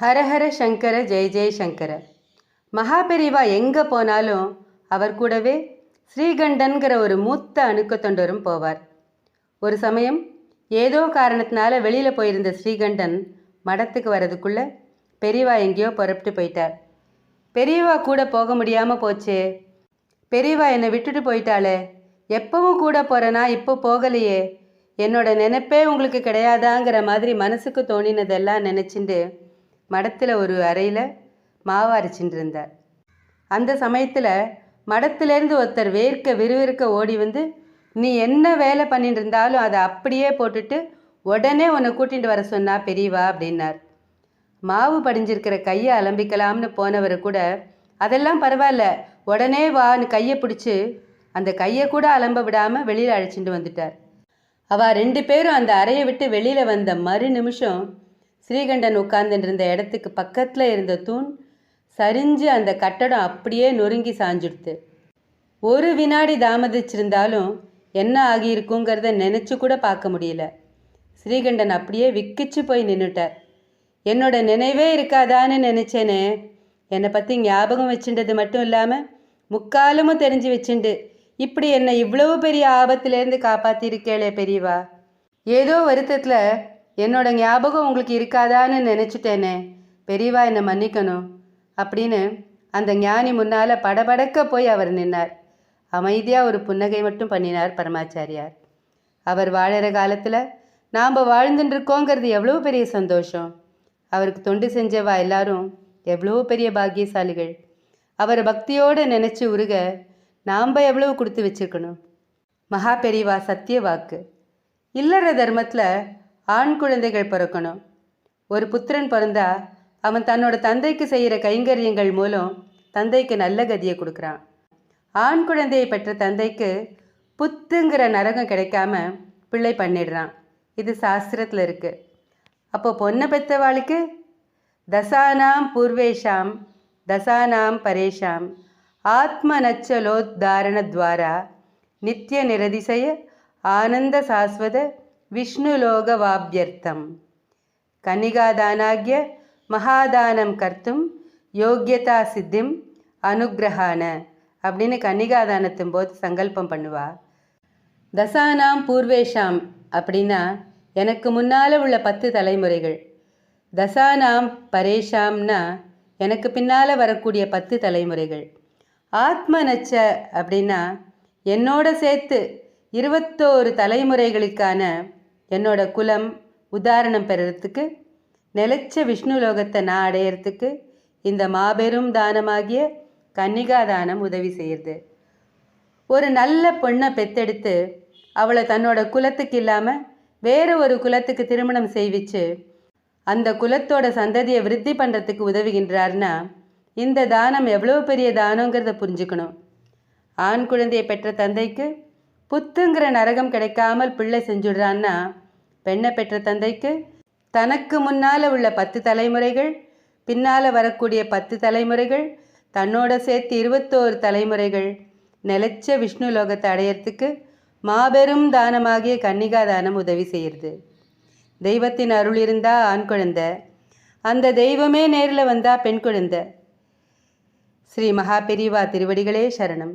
ஹரஹர சங்கர ஜெய ஜெய் சங்கர. மகாபெரிவா எங்கே போனாலும் அவர் கூடவே ஸ்ரீகண்டன்கிற ஒரு மூத்த அணுக்க தொண்டரும் போவார். ஒரு சமயம் ஏதோ காரணத்தினால வெளியில் போயிருந்த ஸ்ரீகண்டன் மடத்துக்கு வரதுக்குள்ளே பெரியவா எங்கேயோ புறப்பட்டு போயிட்டார். பெரியவா கூட போக முடியாமல் போச்சே. பெரியவா என்னை விட்டுட்டு போயிட்டாளே. எப்பவும் கூட போகிறேனா இப்போ போகலையே. என்னோட நினைப்பே உங்களுக்கு கிடையாதாங்கிற மாதிரி மனசுக்கு தோணினதெல்லாம் நினச்சிட்டு மடத்தில் ஒரு அறையில் மாவு அரைச்சின்னு இருந்தார். அந்த சமயத்தில் மடத்திலேருந்து ஒருத்தர் வேர்க்க விறுவிறுக்க ஓடி வந்து நீ என்ன வேலை பண்ணிட்டு இருந்தாலும் அதை அப்படியே போட்டுட்டு உடனே உன்னை கூட்டிகிட்டு வர சொன்னா பெரியவா? அப்படின்னார். மாவு படிஞ்சிருக்கிற கையை அலம்பிக்கலாம்னு போனவர் கூட அதெல்லாம் பரவாயில்ல உடனே வான்னு கையை பிடிச்சி அந்த கையை கூட அலம்ப விடாமல் வெளியில் அழைச்சிட்டு வந்துட்டார். அவ ரெண்டு பேரும் அந்த அறையை விட்டு வெளியில் வந்த மறு நிமிஷம் ஸ்ரீகண்டன் உட்கார்ந்துருந்த இடத்துக்கு பக்கத்தில் இருந்த தூண் சரிஞ்சு அந்த கட்டடம் அப்படியே நொறுங்கி சாஞ்சுடுத்து. ஒரு வினாடி தாமதிச்சிருந்தாலும் என்ன ஆகியிருக்குங்கிறத நினச்சி கூட பார்க்க முடியல. ஸ்ரீகண்டன் அப்படியே விக்கிச்சு போய் நின்றுட்டார் என்னோட நினைவே இருக்காதான்னு நினச்சேனே. என்னை பற்றி ஞாபகம் வச்சுட்டது மட்டும் இல்லாமல் முக்காலமும் தெரிஞ்சு வச்சுண்டு இப்படி என்னை இவ்வளவு பெரிய ஆபத்திலேருந்து காப்பாற்றிருக்கேளே பெரியவா. ஏதோ வருத்தத்தில் என்னோட ஞாபகம் உங்களுக்கு இருக்காதான்னு நினச்சிட்டேனே. பெரியவா என்னை மன்னிக்கணும். அப்படின்னு அந்த ஞானி முன்னால் படபடக்க போய் அவர் நின்னார். அமைதியாக ஒரு புன்னகை மட்டும் பண்ணினார் பரமாச்சாரியார். அவர் வாழற காலத்தில் நாம் வாழ்ந்துட்டுருக்கோங்கிறது எவ்வளோ பெரிய சந்தோஷம். அவருக்கு தொண்டு செஞ்சவா எல்லாரும் எவ்வளோ பெரிய பாக்கியசாலிகள். அவரை பக்தியோடு நினச்சி உருக நாம் எவ்வளவு கொடுத்து வச்சுருக்கணும். மகா பெரியவா சத்திய வாக்கு. இல்லற தர்மத்தில் ஆண் குழந்தைகள் பிறக்கணும். ஒரு புத்திரன் பிறந்தா அவன் தன்னோட தந்தைக்கு செய்கிற கைங்கரியங்கள் மூலம் தந்தைக்கு நல்ல கதியை கொடுக்குறான். ஆண் குழந்தையை பெற்ற தந்தைக்கு புத்துங்கிற நரகம் கிடைக்காம பிள்ளை பண்ணிடுறான். இது சாஸ்திரத்தில் இருக்குது அப்போ பொண்ணை பெற்றவாளுக்கு தசானாம் பூர்வேஷாம் தசானாம் பரேஷாம் ஆத்மநச்சலோத்தாரணத்வாரா நித்திய நிரதிசய ஆனந்த சாஸ்வத விஷ்ணுலோகவாபியர்த்தம். கன்னிகாதானாகிய மகாதானம் கர்த்தும் யோக்கியதா சித்திம் அனுகிரகான அப்படின்னு கன்னிகாதானத்தின் போது சங்கல்பம் பண்ணுவா. தசானாம் பூர்வேஷாம் அப்படின்னா எனக்கு முன்னால் உள்ள பத்து தலைமுறைகள். தசானாம் பரேஷாம்னா எனக்கு பின்னால் வரக்கூடிய பத்து தலைமுறைகள். ஆத்ம நச்ச அப்படின்னா என்னோட சேர்த்து இருபத்தோரு தலைமுறைகளுக்கான என்னோட குலம் உதாரணம் பெறறதுக்கு நிலைச்ச விஷ்ணு லோகத்தை நான் அடையிறதுக்கு இந்த மாபெரும் தானமாகிய கன்னிகா தானம் உதவி செய்யுது ஒரு நல்ல பொண்ணை பெத்தெடுத்து அவளை தன்னோட குலத்துக்கு இல்லாமல் வேறு ஒரு குலத்துக்கு திருமணம் செய்விச்சு அந்த குலத்தோட சந்ததியை விருத்தி பண்ணுறதுக்கு உதவுகின்றார்னா இந்த தானம் எவ்வளோ பெரிய தானங்கிறத புரிஞ்சுக்கணும். ஆண் குழந்தையை பெற்ற தந்தைக்கு புத்துங்கிற நரகம் கிடைக்காமல் பிள்ளை செஞ்சுடுறான்னா பெண்ணை பெற்ற தந்தைக்கு தனக்கு முன்னால் உள்ள பத்து தலைமுறைகள் பின்னால் வரக்கூடிய பத்து தலைமுறைகள் தன்னோட சேர்த்து இருபத்தோரு தலைமுறைகள் நிலைச்ச விஷ்ணு லோகத்தை அடையிறதுக்கு மாபெரும் தானமாகிய கன்னிகா தானம் உதவி செய்கிறது தெய்வத்தின் அருள் இருந்தா ஆண் குழந்தை. அந்த தெய்வமே நேரில் வந்தா பெண் குழந்தை. ஸ்ரீ மகாபெரிவா திருவடிகளே சரணம்.